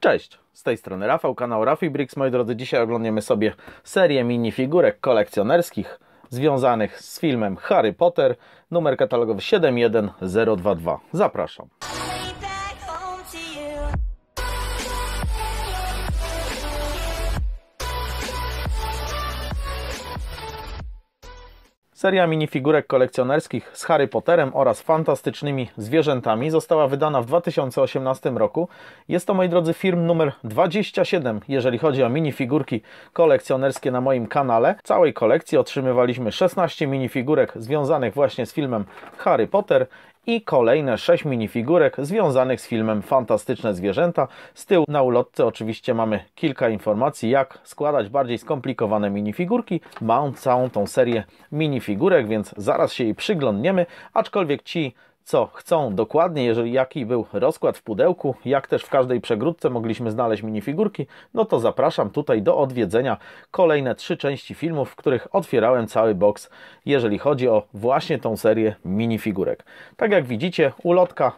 Cześć, z tej strony Rafał, kanał Rafi Bricks. Moi drodzy, dzisiaj oglądamy sobie serię minifigurek kolekcjonerskich związanych z filmem Harry Potter, numer katalogowy 71022. Zapraszam. Seria minifigurek kolekcjonerskich z Harry Potterem oraz fantastycznymi zwierzętami została wydana w 2018 roku. Jest to, moi drodzy, film numer 27, jeżeli chodzi o minifigurki kolekcjonerskie na moim kanale. W całej kolekcji otrzymywaliśmy 16 minifigurek związanych właśnie z filmem Harry Potter i kolejne 6 minifigurek związanych z filmem Fantastyczne Zwierzęta. Z tyłu na ulotce oczywiście mamy kilka informacji, jak składać bardziej skomplikowane minifigurki. Mam całą tą serię minifigurek, więc zaraz się jej przyglądniemy, aczkolwiek ci co chcą dokładnie, jeżeli jaki był rozkład w pudełku, jak też w każdej przegródce mogliśmy znaleźć minifigurki, no to zapraszam tutaj do odwiedzenia kolejne trzy części filmów, w których otwierałem cały box, jeżeli chodzi o właśnie tą serię minifigurek. Tak jak widzicie, ulotka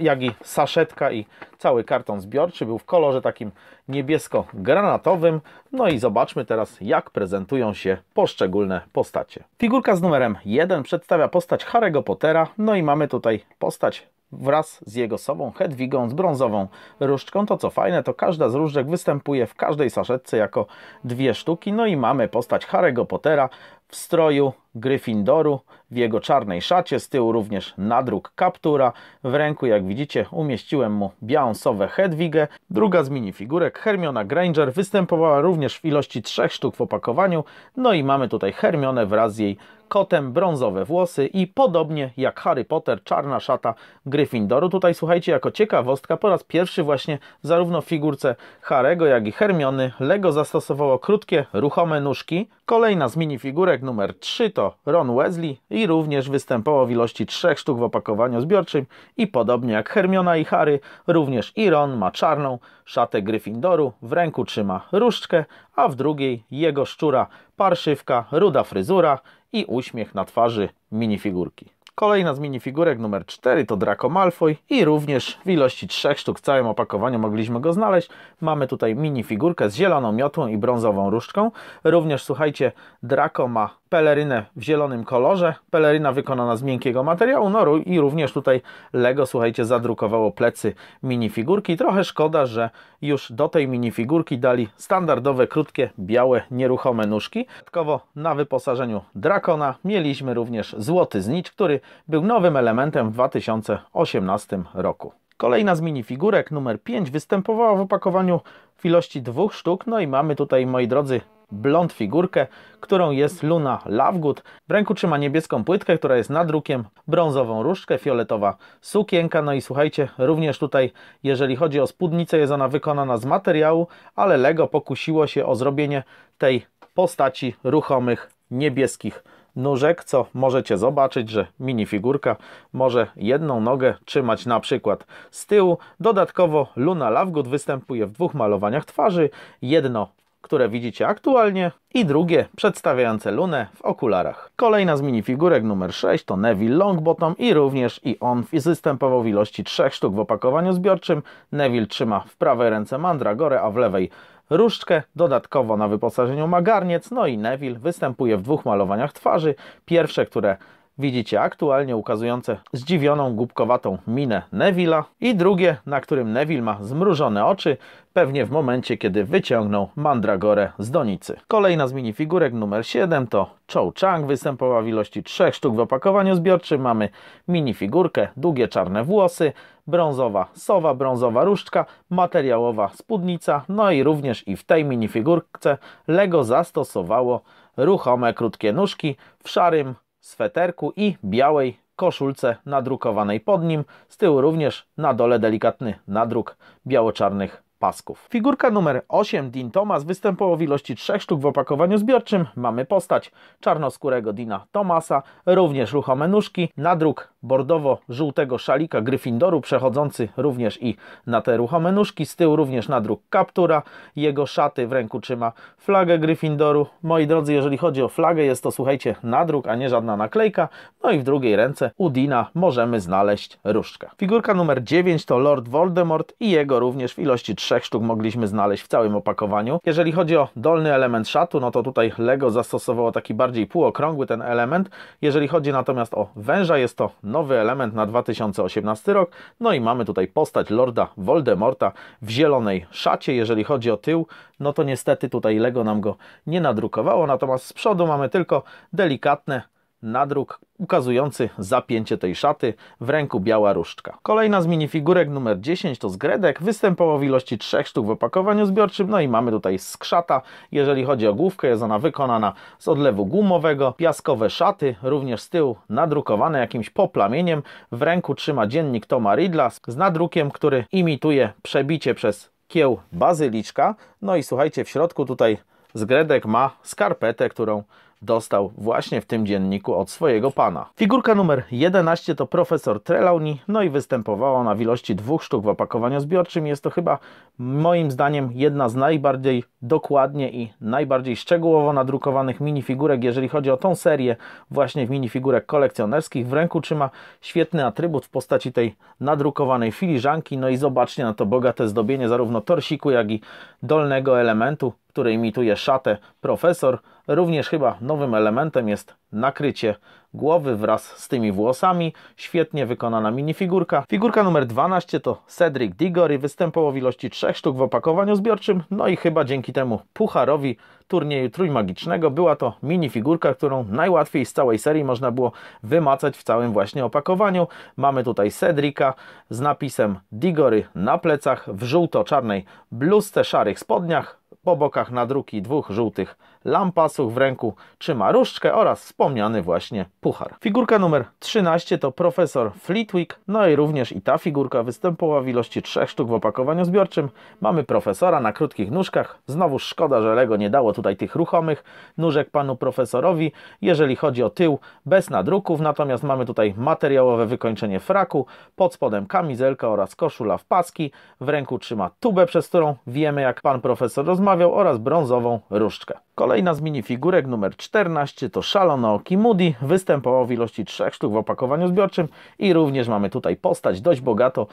jak i saszetka i cały karton zbiorczy był w kolorze takim niebiesko-granatowym. No i zobaczmy teraz, jak prezentują się poszczególne postacie. Figurka z numerem 1 przedstawia postać Harry'ego Pottera, no i mamy tutaj postać wraz z jego sobą, Hedwigą z brązową różdżką. To co fajne, to każda z różdżek występuje w każdej saszetce jako dwie sztuki. No i mamy postać Harry'ego Pottera w stroju Gryffindoru, w jego czarnej szacie, z tyłu również nadruk kaptura. W ręku, jak widzicie, umieściłem mu białą Hedwigę. Druga z minifigurek, Hermiona Granger, występowała również w ilości trzech sztuk w opakowaniu. No i mamy tutaj Hermionę wraz z jej kotem, brązowe włosy i podobnie jak Harry Potter, czarna szata Gryffindoru. Tutaj słuchajcie, jako ciekawostka, po raz pierwszy właśnie zarówno w figurce Harego, jak i Hermiony Lego zastosowało krótkie, ruchome nóżki. Kolejna z minifigurek numer 3 to Ron Weasley i również występował w ilości trzech sztuk w opakowaniu zbiorczym i podobnie jak Hermiona i Harry, również i Ron ma czarną szatę Gryffindoru, w ręku trzyma różdżkę, a w drugiej jego szczura parszywka, ruda fryzura i uśmiech na twarzy minifigurki. Kolejna z minifigurek numer 4 to Draco Malfoy i również w ilości trzech sztuk w całym opakowaniu mogliśmy go znaleźć. Mamy tutaj minifigurkę z zieloną miotłą i brązową różdżką. Również słuchajcie, Draco ma pelerynę w zielonym kolorze. Peleryna wykonana z miękkiego materiału. No i również tutaj Lego, słuchajcie, zadrukowało plecy minifigurki. Trochę szkoda, że już do tej minifigurki dali standardowe, krótkie, białe, nieruchome nóżki. Dodatkowo na wyposażeniu Drakona mieliśmy również złoty znicz, który był nowym elementem w 2018 roku. Kolejna z minifigurek, numer 5, występowała w opakowaniu w ilości dwóch sztuk. No i mamy tutaj, moi drodzy, blond figurkę, którą jest Luna Lovegood. W ręku trzyma niebieską płytkę, która jest nadrukiem, brązową różdżkę, fioletowa sukienka. No i słuchajcie, również tutaj, jeżeli chodzi o spódnicę, jest ona wykonana z materiału, ale Lego pokusiło się o zrobienie tej postaci ruchomych, niebieskich nóżek, co możecie zobaczyć, że minifigurka może jedną nogę trzymać na przykład z tyłu. Dodatkowo Luna Lovegood występuje w dwóch malowaniach twarzy. Jedno które widzicie aktualnie i drugie przedstawiające Lunę w okularach. Kolejna z minifigurek numer 6 to Neville Longbottom i również i on występował w ilości trzech sztuk w opakowaniu zbiorczym. Neville trzyma w prawej ręce Mandragorę, a w lewej różdżkę. Dodatkowo na wyposażeniu ma garniec, no i Neville występuje w dwóch malowaniach twarzy. Pierwsze, które widzicie aktualnie ukazujące zdziwioną, głupkowatą minę Neville'a i drugie, na którym Neville ma zmrużone oczy, pewnie w momencie, kiedy wyciągnął Mandragorę z donicy. Kolejna z minifigurek numer 7 to Cho Chang, występowała w ilości trzech sztuk w opakowaniu zbiorczym. Mamy minifigurkę, długie czarne włosy, brązowa sowa, brązowa różdżka, materiałowa spódnica, no i również i w tej minifigurce Lego zastosowało ruchome krótkie nóżki w szarym sweterku i białej koszulce nadrukowanej pod nim. Z tyłu również na dole delikatny nadruk biało-czarnych pasków. Figurka numer 8 Dean Thomas występował w ilości 3 sztuk w opakowaniu zbiorczym. Mamy postać czarnoskórego Dina Thomasa, również ruchome nóżki, nadruk bordowo-żółtego szalika Gryffindoru, przechodzący również i na te ruchome nóżki. Z tyłu również nadruk kaptura, jego szaty w ręku trzyma flagę Gryffindoru. Moi drodzy, jeżeli chodzi o flagę, jest to słuchajcie nadruk, a nie żadna naklejka. No i w drugiej ręce Udina możemy znaleźć różdżkę. Figurka numer 9 to Lord Voldemort i jego również w ilości trzech sztuk mogliśmy znaleźć w całym opakowaniu. Jeżeli chodzi o dolny element szatu, no to tutaj LEGO zastosowało taki bardziej półokrągły ten element. Jeżeli chodzi natomiast o węża, jest to nowy element na 2018 rok. No i mamy tutaj postać Lorda Voldemorta w zielonej szacie. Jeżeli chodzi o tył, no to niestety tutaj LEGO nam go nie nadrukowało, natomiast z przodu mamy tylko delikatne nadruk ukazujący zapięcie tej szaty, w ręku biała różdżka. Kolejna z minifigurek numer 10 to zgredek, występował w ilości 3 sztuk w opakowaniu zbiorczym, no i mamy tutaj skrzata, jeżeli chodzi o główkę jest ona wykonana z odlewu gumowego, piaskowe szaty, również z tyłu nadrukowane jakimś poplamieniem, w ręku trzyma dziennik Toma Ridla z nadrukiem, który imituje przebicie przez kieł bazyliczka, no i słuchajcie, w środku tutaj zgredek ma skarpetę, którą dostał właśnie w tym dzienniku od swojego pana. Figurka numer 11 to profesor Trelawney, no i występowała ona w ilości dwóch sztuk w opakowaniu zbiorczym. Jest to chyba moim zdaniem jedna z najbardziej dokładnie i najbardziej szczegółowo nadrukowanych minifigurek, jeżeli chodzi o tą serię właśnie minifigurek kolekcjonerskich. W ręku trzyma świetny atrybut w postaci tej nadrukowanej filiżanki, no i zobaczcie na to bogate zdobienie zarówno torsiku, jak i dolnego elementu który imituje szatę profesor. Również chyba nowym elementem jest nakrycie głowy wraz z tymi włosami. Świetnie wykonana minifigurka. Figurka numer 12 to Cedric Diggory. Występował w ilości 3 sztuk w opakowaniu zbiorczym. No i chyba dzięki temu pucharowi turnieju trójmagicznego była to minifigurka, którą najłatwiej z całej serii można było wymacać w całym właśnie opakowaniu. Mamy tutaj Cedrika z napisem Diggory na plecach w żółto-czarnej bluzce, szarych spodniach, po bokach nadruki dwóch żółtych lampasów w ręku trzyma różdżkę oraz wspomniany właśnie puchar. Figurka numer 13 to profesor Fleetwick, no i również i ta figurka występowała w ilości trzech sztuk w opakowaniu zbiorczym. Mamy profesora na krótkich nóżkach, znowu szkoda, że Lego nie dało tutaj tych ruchomych nóżek panu profesorowi. Jeżeli chodzi o tył, bez nadruków, natomiast mamy tutaj materiałowe wykończenie fraku, pod spodem kamizelka oraz koszula w paski, w ręku trzyma tubę, przez którą wiemy jak pan profesor rozmawiał oraz brązową różdżkę. Kolejna z minifigurek numer 14 to Szalonooki Moody. Występował w ilości 3 sztuk w opakowaniu zbiorczym i również mamy tutaj postać dość bogato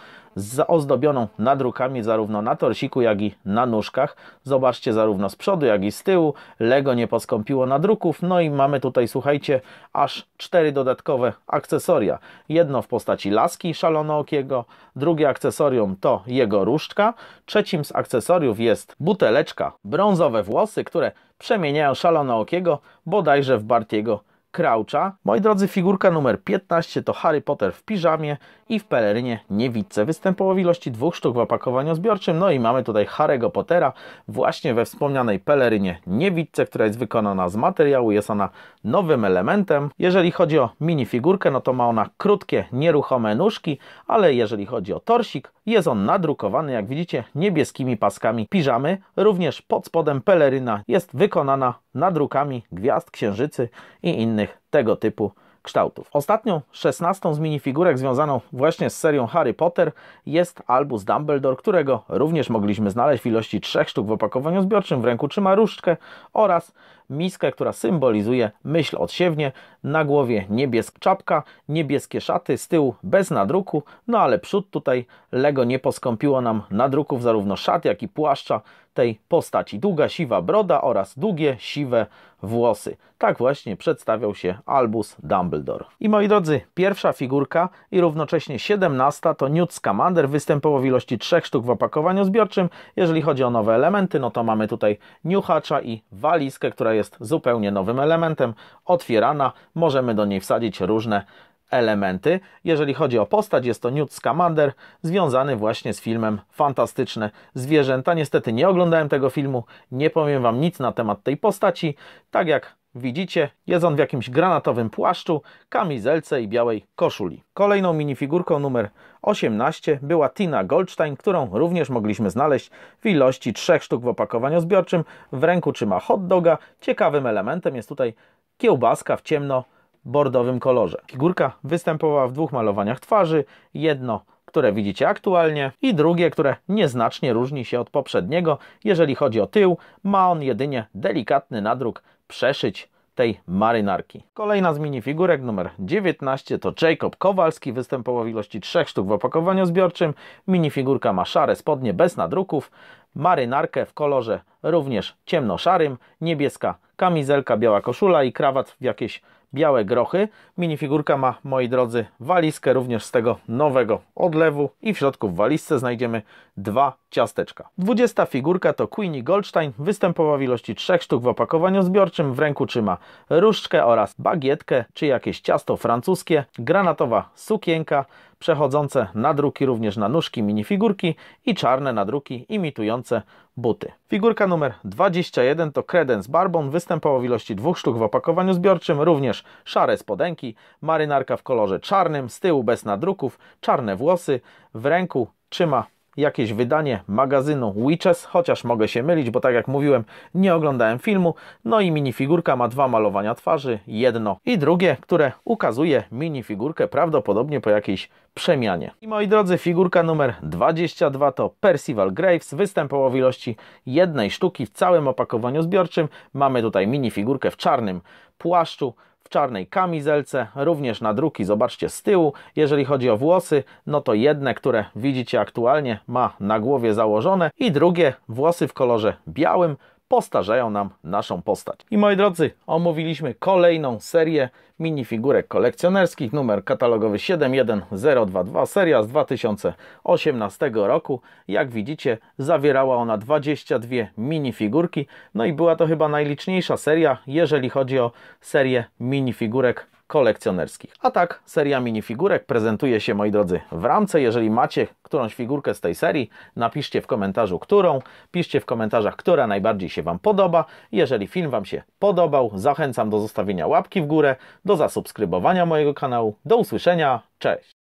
ozdobioną nadrukami zarówno na torsiku jak i na nóżkach. Zobaczcie zarówno z przodu jak i z tyłu. Lego nie poskąpiło nadruków. No i mamy tutaj słuchajcie aż cztery dodatkowe akcesoria. Jedno w postaci laski Szalonookiego, drugie akcesorium to jego różdżka. Trzecim z akcesoriów jest buteleczka brązowe włosy, które przemieniają Szalonookiego bodajże w Bartiego Croucha. Moi drodzy, figurka numer 15 to Harry Potter w piżamie i w pelerynie niewidce. Występował w ilości dwóch sztuk w opakowaniu zbiorczym. No i mamy tutaj Harry'ego Pottera właśnie we wspomnianej pelerynie niewidce, która jest wykonana z materiału. Jest ona nowym elementem. Jeżeli chodzi o minifigurkę, no to ma ona krótkie, nieruchome nóżki, ale jeżeli chodzi o torsik, jest on nadrukowany, jak widzicie, niebieskimi paskami piżamy. Również pod spodem peleryna jest wykonana nadrukami gwiazd, księżycy i innych tego typu kształtów. Ostatnią, szesnastą z minifigurek związaną właśnie z serią Harry Potter jest Albus Dumbledore, którego również mogliśmy znaleźć w ilości trzech sztuk w opakowaniu zbiorczym. W ręku trzyma różdżkę oraz miskę, która symbolizuje myśl odsiewnie. Na głowie niebieska czapka, niebieskie szaty, z tyłu bez nadruku, no ale przód tutaj Lego nie poskąpiło nam nadruków zarówno szat, jak i płaszcza tej postaci. Długa siwa broda oraz długie siwe włosy. Tak właśnie przedstawiał się Albus Dumbledore. I moi drodzy, pierwsza figurka i równocześnie siedemnasta to Newt Scamander. Występował w ilości trzech sztuk w opakowaniu zbiorczym. Jeżeli chodzi o nowe elementy, no to mamy tutaj niuchacza i walizkę, która jest zupełnie nowym elementem. Otwierana, możemy do niej wsadzić różne elementy. Jeżeli chodzi o postać, jest to Newt Scamander, związany właśnie z filmem Fantastyczne Zwierzęta. Niestety nie oglądałem tego filmu, nie powiem Wam nic na temat tej postaci. Tak jak widzicie, jest on w jakimś granatowym płaszczu, kamizelce i białej koszuli. Kolejną minifigurką numer 18 była Tina Goldstein, którą również mogliśmy znaleźć w ilości trzech sztuk w opakowaniu zbiorczym. W ręku trzyma hot doga. Ciekawym elementem jest tutaj kiełbaska w ciemno bordowym kolorze. Figurka występowała w dwóch malowaniach twarzy, jedno które widzicie aktualnie i drugie, które nieznacznie różni się od poprzedniego. Jeżeli chodzi o tył, ma on jedynie delikatny nadruk przeszyć tej marynarki. Kolejna z minifigurek numer 19 to Jacob Kowalski, występował w ilości 3 sztuk w opakowaniu zbiorczym. Minifigurka ma szare spodnie bez nadruków, marynarkę w kolorze również ciemnoszarym, niebieska kamizelka, biała koszula i krawat w jakieś białe grochy. Minifigurka ma, moi drodzy, walizkę również z tego nowego odlewu i w środku w walizce znajdziemy dwa ciasteczka. 20 figurka to Queenie Goldstein, występowa w ilości 3 sztuk w opakowaniu zbiorczym, w ręku trzyma różdżkę oraz bagietkę, czy jakieś ciasto francuskie, granatowa sukienka, przechodzące nadruki również na nóżki minifigurki i czarne nadruki imitujące buty. Figurka numer 21 to Credence Barbon, występował w ilości dwóch sztuk w opakowaniu zbiorczym, również szare spodenki, marynarka w kolorze czarnym, z tyłu bez nadruków, czarne włosy, w ręku trzyma jakieś wydanie magazynu Witches, chociaż mogę się mylić, bo tak jak mówiłem, nie oglądałem filmu. No i minifigurka ma dwa malowania twarzy, jedno i drugie, które ukazuje minifigurkę prawdopodobnie po jakiejś przemianie. I moi drodzy, figurka numer 22 to Percival Graves, występował w ilości jednej sztuki w całym opakowaniu zbiorczym. Mamy tutaj minifigurkę w czarnym płaszczu, w czarnej kamizelce, również na druki, zobaczcie z tyłu. Jeżeli chodzi o włosy, no to jedne, które widzicie aktualnie, ma na głowie założone i drugie, włosy w kolorze białym, postarzają nam naszą postać. I moi drodzy, omówiliśmy kolejną serię minifigurek kolekcjonerskich, numer katalogowy 71022, seria z 2018 roku. Jak widzicie, zawierała ona 22 minifigurki, no i była to chyba najliczniejsza seria, jeżeli chodzi o serię minifigurek kolekcjonerskich. A tak, seria minifigurek prezentuje się, moi drodzy, w ramce. Jeżeli macie którąś figurkę z tej serii, napiszcie w komentarzu, którą. Piszcie w komentarzach, która najbardziej się Wam podoba. Jeżeli film Wam się podobał, zachęcam do zostawienia łapki w górę, do zasubskrybowania mojego kanału. Do usłyszenia, cześć!